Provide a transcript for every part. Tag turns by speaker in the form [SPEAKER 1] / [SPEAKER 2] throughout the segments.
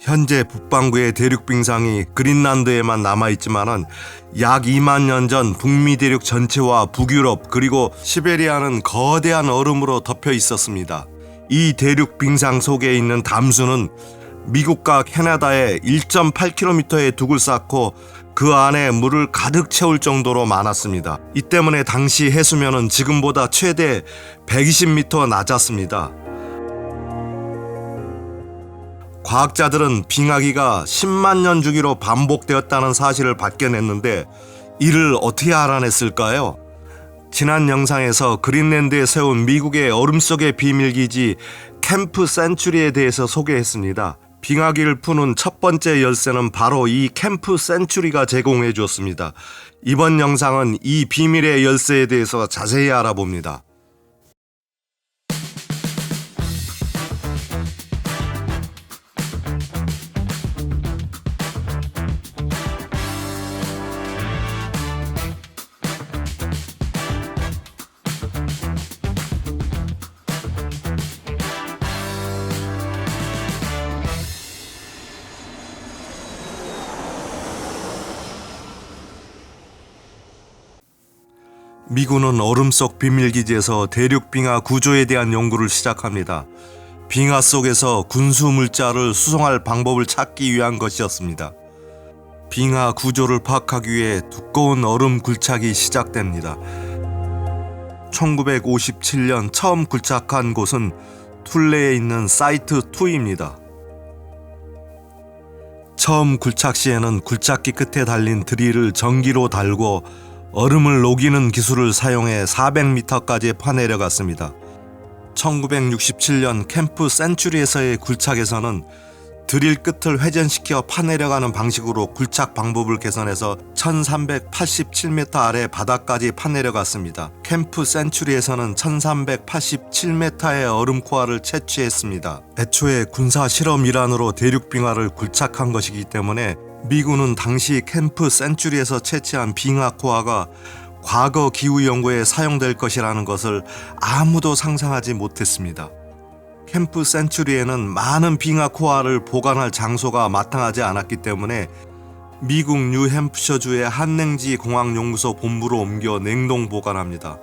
[SPEAKER 1] 현재 북반구의 대륙 빙상이 그린란드에만 남아 있지만은 약 2만 년 전 북미 대륙 전체와 북유럽 그리고 시베리아는 거대한 얼음으로 덮여 있었습니다. 이 대륙 빙상 속에 있는 담수는 미국과 캐나다에 1.8km의 둑을 쌓고 그 안에 물을 가득 채울 정도로 많았습니다. 이 때문에 당시 해수면은 지금보다 최대 120m 낮았습니다. 과학자들은 빙하기가 10만 년 주기로 반복되었다는 사실을 밝혀냈는데 이를 어떻게 알아냈을까요? 지난 영상에서 그린랜드에 세운 미국의 얼음 속의 비밀 기지 캠프 센츄리에 대해서 소개했습니다. 빙하기를 푸는 첫 번째 열쇠는 바로 이 캠프 센츄리가 제공해 주었습니다. 이번 영상은 이 비밀의 열쇠에 대해서 자세히 알아봅니다. 미군은 얼음 속 비밀 기지에서 대륙 빙하 구조에 대한 연구를 시작합니다. 빙하 속에서 군수 물자를 수송할 방법을 찾기 위한 것이었습니다. 빙하 구조를 파악하기 위해 두꺼운 얼음 굴착이 시작됩니다. 1957년 처음 굴착한 곳은 툴레에 있는 사이트 2입니다. 처음 굴착 시에는 굴착기 끝에 달린 드릴을 전기로 달고 얼음을 녹이는 기술을 사용해 400m까지 파내려갔습니다. 1967년 캠프 센츄리에서의 굴착에서는 드릴 끝을 회전시켜 파내려가는 방식으로 굴착 방법을 개선해서 1387m 아래 바닥까지 파내려갔습니다. 캠프 센츄리에서는 1387m의 얼음 코어를 채취했습니다. 애초에 군사 실험 일환으로 대륙 빙하를 굴착한 것이기 때문에 미군은 당시 캠프 센츄리에서 채취한 빙하 코어가 과거 기후 연구에 사용될 것이라는 것을 아무도 상상하지 못했습니다. 캠프 센츄리에는 많은 빙하 코어를 보관할 장소가 마땅하지 않았기 때문에 미국 뉴햄프셔주의 한냉지 공항 연구소 본부로 옮겨 냉동 보관합니다.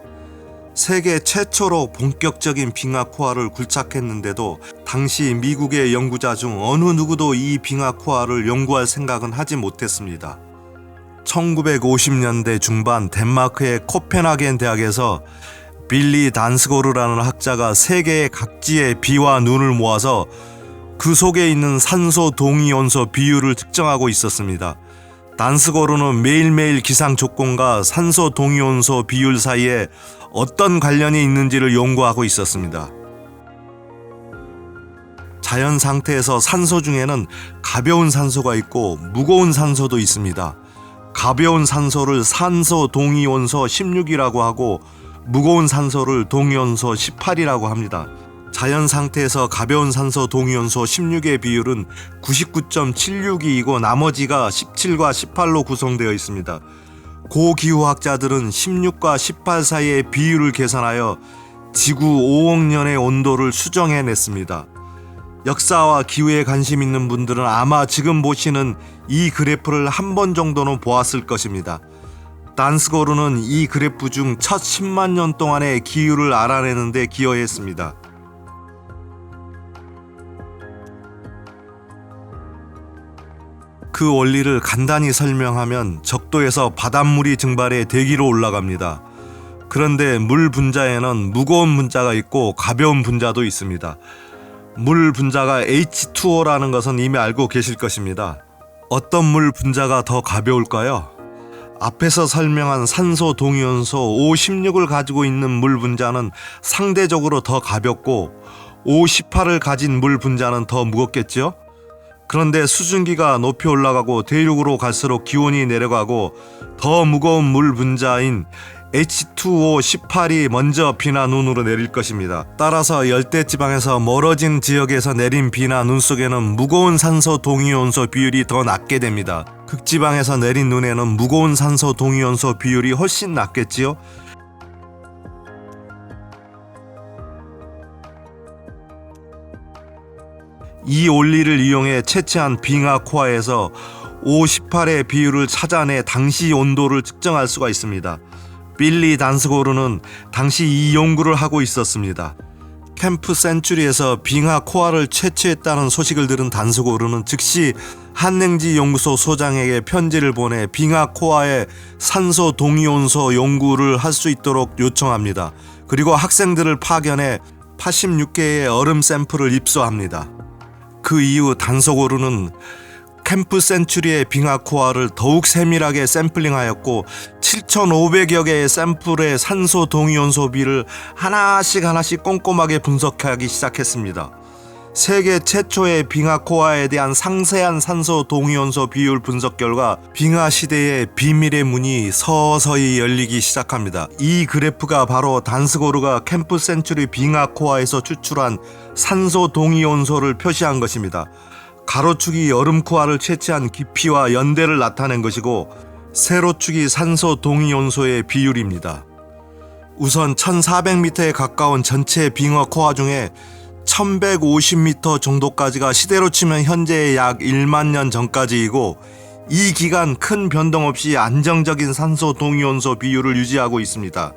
[SPEAKER 1] 세계 최초로 본격적인 빙하 코어를 굴착했는데도 당시 미국의 연구자 중 어느 누구도 이 빙하 코어를 연구할 생각은 하지 못했습니다. 1950년대 중반 덴마크의 코펜하겐 대학에서 빌리 단스고르라는 학자가 세계의 각지의 비와 눈을 모아서 그 속에 있는 산소 동위원소 비율을 측정하고 있었습니다. 단스고르는 매일매일 기상 조건과 산소 동위원소 비율 사이에 어떤 관련이 있는지를 연구하고 있었습니다. 자연 상태에서 산소 중에는 가벼운 산소가 있고 무거운 산소도 있습니다. 가벼운 산소를 산소 동위원소 16이라고 하고 무거운 산소를 동위원소 18이라고 합니다. 자연 상태에서 가벼운 산소 동위원소 16의 비율은 99.76이고 나머지가 17과 18로 구성되어 있습니다. 고기후학자들은 16과 18 사이의 비율을 계산하여 지구 5억 년의 온도를 수정해냈습니다. 역사와 기후에 관심 있는 분들은 아마 지금 보시는 이 그래프를 한 번 정도는 보았을 것입니다. 단스고르는 이 그래프 중 첫 10만 년 동안의 기후를 알아내는데 기여했습니다. 그 원리를 간단히 설명하면 적도에서 바닷물이 증발해 대기로 올라갑니다. 그런데 물 분자에는 무거운 분자가 있고 가벼운 분자도 있습니다. 물 분자가 H2O라는 것은 이미 알고 계실 것입니다. 어떤 물 분자가 더 가벼울까요? 앞에서 설명한 산소 동위원소 O16을 가지고 있는 물 분자는 상대적으로 더 가볍고 O18을 가진 물 분자는 더 무겁겠지요? 그런데 수증기가 높이 올라가고 대륙으로 갈수록 기온이 내려가고 더 무거운 물 분자인 H2O18이 먼저 비나 눈으로 내릴 것입니다. 따라서 열대 지방에서 멀어진 지역에서 내린 비나 눈 속에는 무거운 산소 동위원소 비율이 더 낮게 됩니다. 극지방에서 내린 눈에는 무거운 산소 동위원소 비율이 훨씬 낮겠지요? 이 원리를 이용해 채취한 빙하 코아에서 58의 비율을 찾아내 당시 온도를 측정할 수가 있습니다. 빌리 단스고르는 당시 이 연구를 하고 있었습니다. 캠프 센츄리에서 빙하 코아를 채취했다는 소식을 들은 단스고르는 즉시 한냉지 연구소 소장에게 편지를 보내 빙하 코아의 산소 동위온소 연구를 할 수 있도록 요청합니다. 그리고 학생들을 파견해 86개의 얼음 샘플을 입수합니다. 그 이후 단소고르는 캠프 센츄리의 빙하 코아를 더욱 세밀하게 샘플링하였고 7,500여 개의 샘플의 산소 동위온소비를 하나씩 하나씩 꼼꼼하게 분석하기 시작했습니다. 세계 최초의 빙하 코아에 대한 상세한 산소 동위온소 비율 분석 결과 빙하 시대의 비밀의 문이 서서히 열리기 시작합니다. 이 그래프가 바로 단스고르가 캠프 센츄리 빙하 코아에서 추출한 산소 동위온소를 표시한 것입니다. 가로축이 여름 코아를 채취한 깊이와 연대를 나타낸 것이고 세로축이 산소 동위온소의 비율입니다. 우선 1400m에 가까운 전체 빙하 코아 중에 1150m 정도까지가 시대로 치면 현재의 약 1만 년 전까지이고 이 기간 큰 변동 없이 안정적인 산소 동위온소 비율을 유지하고 있습니다.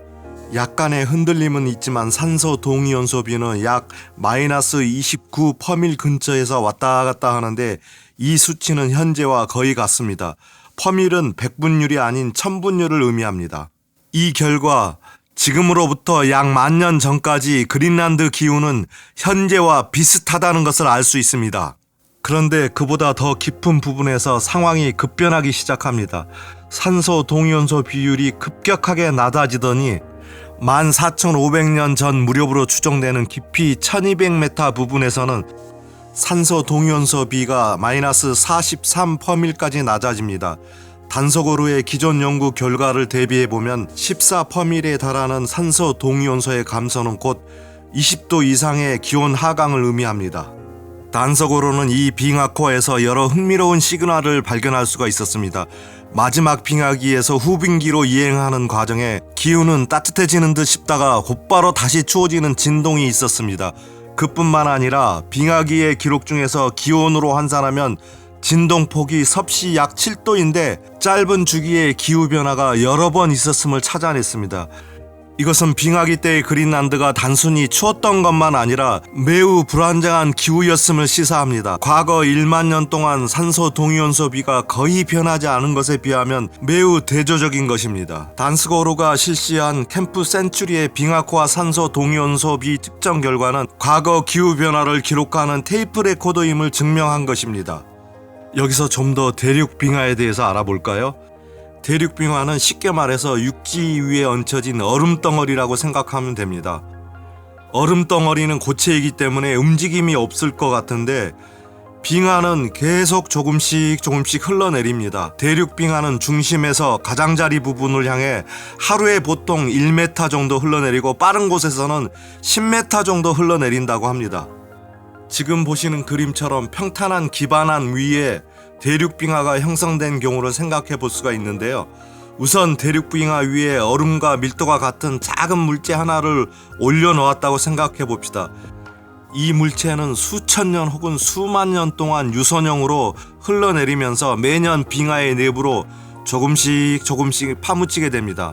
[SPEAKER 1] 약간의 흔들림은 있지만 산소 동위온소 비는 약 마이너스 29 퍼밀 근처에서 왔다 갔다 하는데 이 수치는 현재와 거의 같습니다. 퍼밀은 백분율이 아닌 천분율을 의미합니다. 이 결과 지금으로부터 약 만 년 전까지 그린란드 기후는 현재와 비슷하다는 것을 알 수 있습니다. 그런데 그보다 더 깊은 부분에서 상황이 급변하기 시작합니다. 산소 동위온소 비율이 급격하게 낮아지더니 14,500년 전 무렵으로 추정되는 깊이 1200m 부분에서는 산소 동위온소 비가 마이너스 43 퍼밀까지 낮아집니다. 단서고루의 기존 연구 결과를 대비해 보면 14 퍼밀에 달하는 산소 동위온소의 감소는 곧 20도 이상의 기온 하강을 의미합니다. 단서고로는 이 빙하코에서 여러 흥미로운 시그널을 발견할 수가 있었습니다. 마지막 빙하기에서 후빙기로 이행하는 과정에 기후는 따뜻해지는 듯 싶다가 곧바로 다시 추워지는 진동이 있었습니다. 그뿐만 아니라 빙하기의 기록 중에서 기온으로 환산하면 진동폭이 섭씨 약 7도인데 짧은 주기의 기후 변화가 여러 번 있었음을 찾아냈습니다. 이것은 빙하기 때의 그린란드가 단순히 추웠던 것만 아니라 매우 불안정한 기후였음을 시사합니다. 과거 1만 년 동안 산소 동위온소비가 거의 변하지 않은 것에 비하면 매우 대조적인 것입니다. 단스고로가 실시한 캠프 센츄리의 빙하코와 산소 동위온소비 측정 결과는 과거 기후 변화를 기록하는 테이프 레코더임을 증명한 것입니다. 여기서 좀 더 대륙 빙하에 대해서 알아볼까요? 대륙 빙하는 쉽게 말해서 육지 위에 얹혀진 얼음 덩어리라고 생각하면 됩니다. 얼음 덩어리는 고체이기 때문에 움직임이 없을 것 같은데 빙하는 계속 조금씩 조금씩 흘러내립니다. 대륙 빙하는 중심에서 가장자리 부분을 향해 하루에 보통 1m 정도 흘러내리고 빠른 곳에서는 10m 정도 흘러내린다고 합니다. 지금 보시는 그림처럼 평탄한 기반안 위에 대륙빙하가 형성된 경우를 생각해 볼 수가 있는데요. 우선 대륙빙하 위에 얼음과 밀도가 같은 작은 물체 하나를 올려놓았다고 생각해 봅시다. 이 물체는 수천 년 혹은 수만 년 동안 유선형으로 흘러내리면서 매년 빙하의 내부로 조금씩 조금씩 파묻히게 됩니다.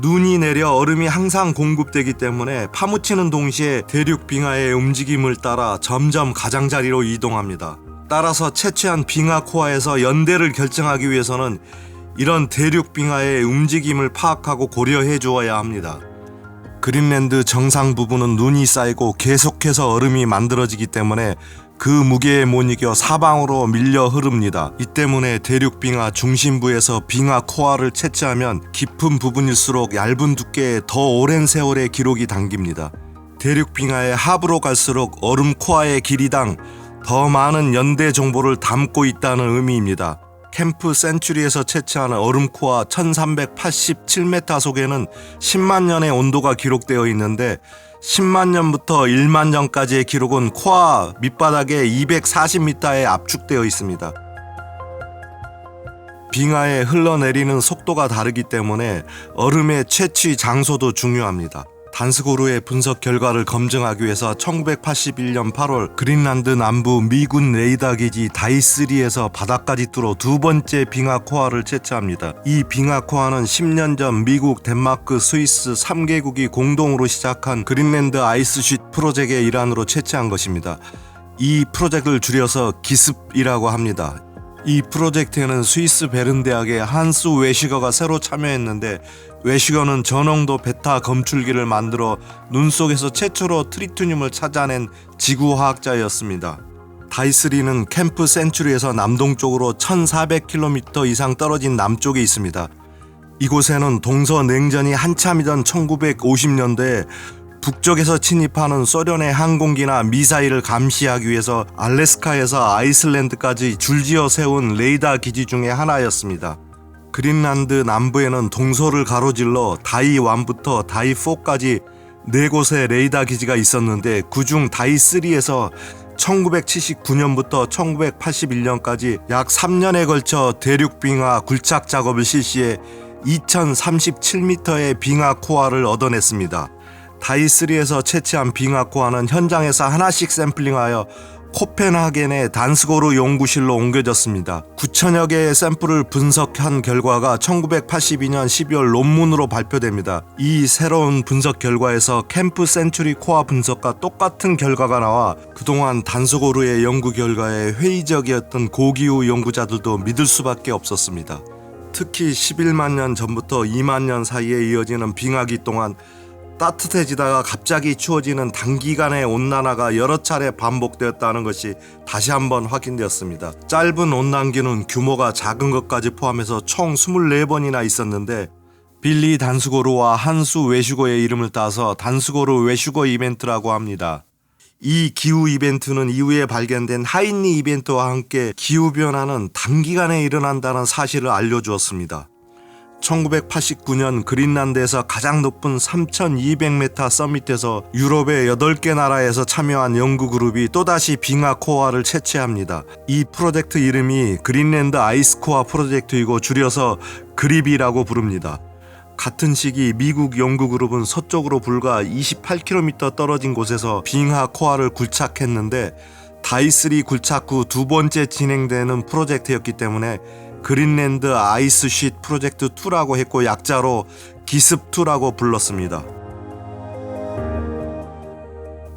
[SPEAKER 1] 눈이 내려 얼음이 항상 공급되기 때문에 파묻히는 동시에 대륙 빙하의 움직임을 따라 점점 가장자리로 이동합니다. 따라서 채취한 빙하 코아에서 연대를 결정하기 위해서는 이런 대륙 빙하의 움직임을 파악하고 고려해 주어야 합니다. 그린랜드 정상 부분은 눈이 쌓이고 계속해서 얼음이 만들어지기 때문에 그 무게에 못 이겨 사방으로 밀려 흐릅니다. 이 때문에 대륙 빙하 중심부에서 빙하 코아를 채취하면 깊은 부분일수록 얇은 두께의 더 오랜 세월의 기록이 담깁니다. 대륙 빙하의 하부로 갈수록 얼음 코아의 길이당 더 많은 연대 정보를 담고 있다는 의미입니다. 캠프 센츄리에서 채취한 얼음코아 1387m 속에는 10만 년의 온도가 기록되어 있는데 10만 년부터 1만 년까지의 기록은 코아 밑바닥에 240m에 압축되어 있습니다. 빙하에 흘러내리는 속도가 다르기 때문에 얼음의 채취 장소도 중요합니다. 단스고르의 분석 결과를 검증하기 위해서 1981년 8월 그린란드 남부 미군 레이더 기지 다이3에서 바닥까지 뚫어 두 번째 빙하 코어를 채취합니다. 이 빙하 코어는 10년 전 미국, 덴마크, 스위스 3개국이 공동으로 시작한 그린랜드 아이스쉿 프로젝트의 일환으로 채취한 것입니다. 이 프로젝트를 줄여서 기습이라고 합니다. 이 프로젝트에는 스위스 베른 대학의 한스 웨시거가 새로 참여했는데 웨시거는 저농도 베타 검출기를 만들어 눈 속에서 최초로 트리투늄을 찾아낸 지구화학자였습니다. 다이스리는 캠프 센츄리에서 남동쪽으로 1400km 이상 떨어진 남쪽에 있습니다. 이곳에는 동서 냉전이 한참이던 1950년대에 북쪽에서 침입하는 소련의 항공기나 미사일을 감시하기 위해서 알래스카에서 아이슬란드까지 줄지어 세운 레이더 기지 중의 하나였습니다. 그린란드 남부에는 동서를 가로질러 다이 1부터 다이 4까지 네 곳의 레이더 기지가 있었는데 그중 다이 3에서 1979년부터 1981년까지 약 3년에 걸쳐 대륙 빙하 굴착 작업을 실시해 2037m의 빙하 코어를 얻어냈습니다. 다이3에서 채취한 빙하 코어는 현장에서 하나씩 샘플링하여 코펜하겐의 단스고르 연구실로 옮겨졌습니다. 9천여 개의 샘플을 분석한 결과가 1982년 12월 논문으로 발표됩니다. 이 새로운 분석 결과에서 캠프 센츄리 코어 분석과 똑같은 결과가 나와 그동안 단스고르의 연구 결과에 회의적이었던 고기후 연구자들도 믿을 수밖에 없었습니다. 특히 11만 년 전부터 2만 년 사이에 이어지는 빙하기 동안 따뜻해지다가 갑자기 추워지는 단기간의 온난화가 여러 차례 반복되었다는 것이 다시 한번 확인되었습니다. 짧은 온난기는 규모가 작은 것까지 포함해서 총 24번이나 있었는데 빌리 단수고르와 한수 외슈고의 이름을 따서 단수고르 외슈고 이벤트라고 합니다. 이 기후 이벤트는 이후에 발견된 하인리 이벤트와 함께 기후 변화는 단기간에 일어난다는 사실을 알려주었습니다. 1989년 그린란드에서 가장 높은 3,200m 서밋에서 유럽의 8개 나라에서 참여한 연구 그룹이 또다시 빙하 코어를 채취합니다. 이 프로젝트 이름이 그린랜드 아이스 코어 프로젝트이고 줄여서 그립이라고 부릅니다. 같은 시기 미국 연구 그룹은 서쪽으로 불과 28km 떨어진 곳에서 빙하 코어를 굴착했는데 다이스리 굴착 후 두 번째 진행되는 프로젝트였기 때문에 그린랜드 아이스쉿 프로젝트 2라고 했고 약자로 기습2라고 불렀습니다.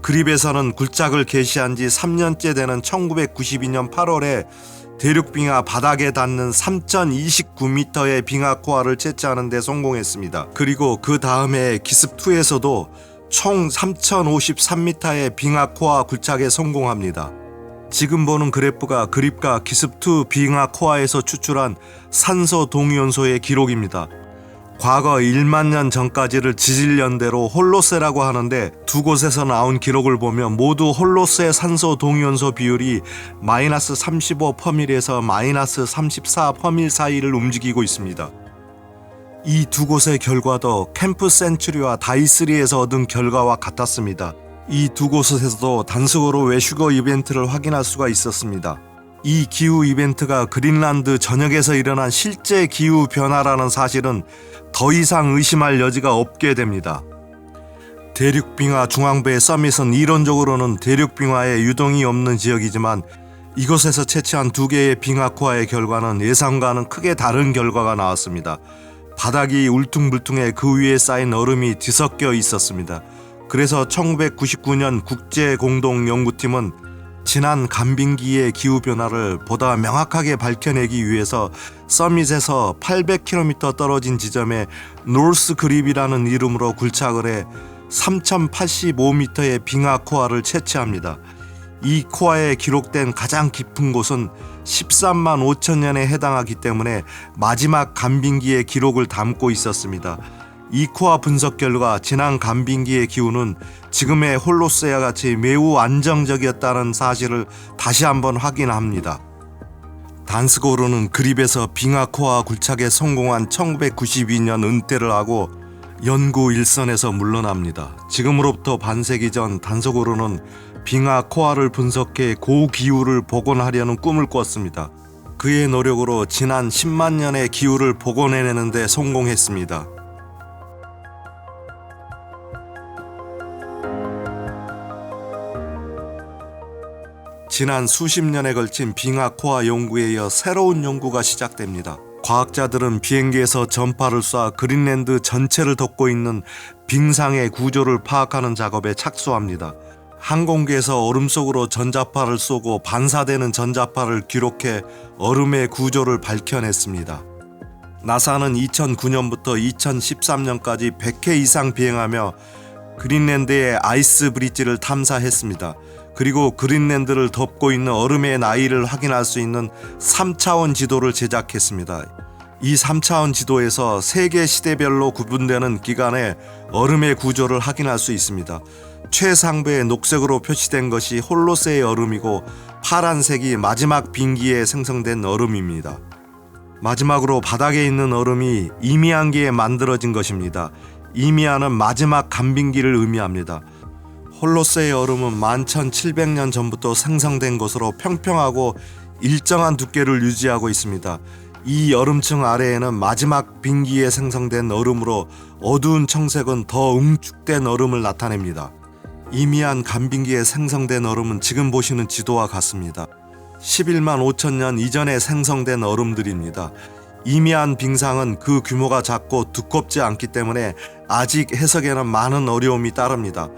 [SPEAKER 1] 그립에서는 굴착을 개시한 지 3년째 되는 1992년 8월에 대륙빙하 바닥에 닿는 3,029m의 빙하 코어를 채취하는 데 성공했습니다. 그리고 그 다음에 기습2에서도 총 3,053m의 빙하 코어 굴착에 성공합니다. 지금 보는 그래프가 그립과 기습2 빙하 코어에서 추출한 산소 동위원소의 기록입니다. 과거 1만 년 전까지를 지질연대로 홀로세라고 하는데 두 곳에서 나온 기록을 보면 모두 홀로세 산소 동위원소 비율이 마이너스 35 퍼밀에서 마이너스 34 퍼밀 사이를 움직이고 있습니다. 이 두 곳의 결과도 캠프 센츄리와 다이스리에서 얻은 결과와 같았습니다. 이 두 곳에서도 단속으로 외슈거 이벤트를 확인할 수가 있었습니다. 이 기후 이벤트가 그린란드 전역에서 일어난 실제 기후 변화라는 사실은 더 이상 의심할 여지가 없게 됩니다. 대륙빙하 중앙부의 서밋은 이론적으로는 대륙빙하에 유동이 없는 지역이지만 이곳에서 채취한 두 개의 빙하 코어의 결과는 예상과는 크게 다른 결과가 나왔습니다. 바닥이 울퉁불퉁해 그 위에 쌓인 얼음이 뒤섞여 있었습니다. 그래서 1999년 국제공동연구팀은 지난 간빙기의 기후 변화를 보다 명확하게 밝혀내기 위해서 서밋에서 800km 떨어진 지점에 노스 그립이라는 이름으로 굴착을 해 3085m의 빙하 코어를 채취합니다. 이 코어에 기록된 가장 깊은 곳은 13만 5천 년에 해당하기 때문에 마지막 간빙기의 기록을 담고 있었습니다. 이 코어 분석 결과 지난 간빙기의 기후는 지금의 홀로스와 같이 매우 안정적이었다는 사실을 다시 한번 확인합니다. 단스고르는 그립에서 빙하 코어 굴착에 성공한 1992년 은퇴를 하고 연구 일선에서 물러납니다. 지금으로부터 반세기 전 단스고르는 빙하 코어를 분석해 고기후를 복원하려는 꿈을 꿨습니다. 그의 노력으로 지난 10만 년의 기후를 복원해내는데 성공했습니다. 지난 수십 년에 걸친 빙하 코아 연구에 이어 새로운 연구가 시작됩니다. 과학자들은 비행기에서 전파를 쏴 그린랜드 전체를 덮고 있는 빙상의 구조를 파악하는 작업에 착수합니다. 항공기에서 얼음 속으로 전자파를 쏘고 반사되는 전자파를 기록해 얼음의 구조를 밝혀냈습니다. 나사는 2009년부터 2013년까지 100회 이상 비행하며 그린랜드의 아이스 브릿지를 탐사했습니다. 그리고 그린랜드를 덮고 있는 얼음의 나이를 확인할 수 있는 3차원 지도를 제작했습니다. 이 3차원 지도에서 세계 시대별로 구분되는 기간의 얼음의 구조를 확인할 수 있습니다. 최상부에 녹색으로 표시된 것이 홀로세의 얼음이고 파란색이 마지막 빙기에 생성된 얼음입니다. 마지막으로 바닥에 있는 얼음이 이미안기에 만들어진 것입니다. 이미안은 마지막 간빙기를 의미합니다. 홀로세의 얼음은 11,700년 전부터 생성된 것으로 평평하고 일정한 두께를 유지하고 있습니다. 이 얼음층 아래에는 마지막 빙기에 생성된 얼음으로 어두운 청색은 더 응축된 얼음을 나타냅니다. 이미안 간빙기에 생성된 얼음은 지금 보시는 지도와 같습니다. 11만 5천 년 이전에 생성된 얼음들입니다. 이미안 빙상은 그 규모가 작고 두껍지 않기 때문에 아직 해석에는 많은 어려움이 따릅니다.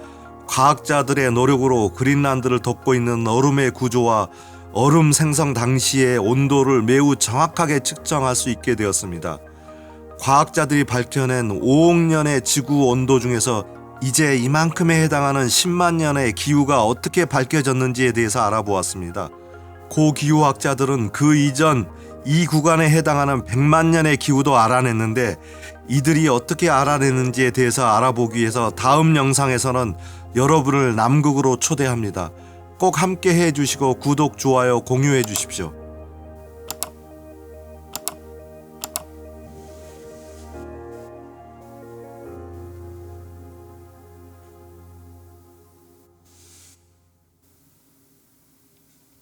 [SPEAKER 1] 과학자들의 노력으로 그린란드를 덮고 있는 얼음의 구조와 얼음 생성 당시의 온도를 매우 정확하게 측정할 수 있게 되었습니다. 과학자들이 밝혀낸 5억 년의 지구 온도 중에서 이제 이만큼에 해당하는 10만 년의 기후가 어떻게 밝혀졌는지에 대해서 알아보았습니다. 고기후학자들은 그 이전 이 구간에 해당하는 100만 년의 기후도 알아냈는데 이들이 어떻게 알아냈는지에 대해서 알아보기 위해서 다음 영상에서는 여러분을 남극으로 초대합니다. 꼭 함께 해 주시고 구독, 좋아요, 공유해 주십시오.